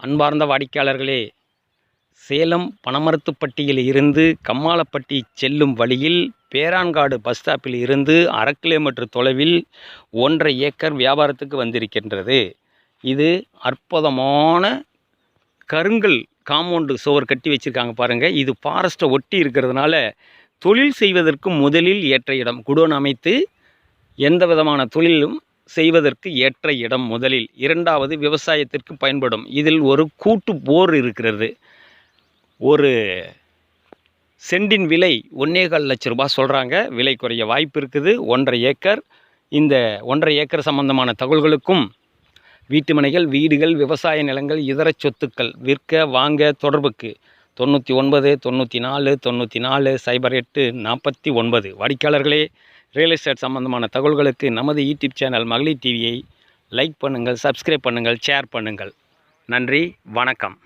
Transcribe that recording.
அன்பார்ந்த வாடிக்கையாளர்களே சேலம் பனமரத்துப்பட்டியில் இருந்து கம்மாளப்பட்டி செல்லும் வழியில் பேரான்காடு பஸ் ஸ்டாப்பில் இருந்து அரை கிலோமீட்டர் தொலைவில் ஒன்றரை ஏக்கர் வியாபாரத்துக்கு வந்திருக்கின்றது. இது அற்புதமான கருங்கல் காம்பவுண்டு சுவர் கட்டி வச்சுருக்காங்க பாருங்கள் இது ஃபாரஸ்ட்டை ஒட்டி இருக்கிறதுனால தொழில் செய்வதற்கு முதலில் ஏற்ற இடம். குடோன் அமைத்து எந்த விதமான தொழிலும் செய்வதற்கு ஏற்ற இடம் முதலில் இரண்டாவது விவசாயத்திற்கு பயன்படும். இதில் ஒரு கூட்டு போர் இருக்கிறது. ஒரு சென்டின் விலை ஒன்றேகால் லட்ச ரூபாய் சொல்கிறாங்க விலை குறைய வாய்ப்பு இருக்குது. ஒன்றரை ஏக்கர். இந்த ஒன்றரை ஏக்கர் சம்பந்தமான தகவல்களுக்கும் வீட்டுமனைகள் வீடுகள் விவசாய நிலங்கள் இதர சொத்துக்கள் விற்க வாங்க தொடர்புக்கு தொண்ணூற்றி ஒன்பது தொண்ணூற்றி நாலு தொண்ணூற்றி நாலு சைபர் எட்டு நாற்பத்தி ஒன்பது. வாடிக்கையாளர்களே ரியல் எஸ்டேட் சம்பந்தமான தகவல்களுக்கு நமது யூடியூப் சேனல் மகளிர் டிவியை லைக் பண்ணுங்கள் சப்ஸ்கிரைப் பண்ணுங்கள் ஷேர் பண்ணுங்கள். நன்றி வணக்கம்.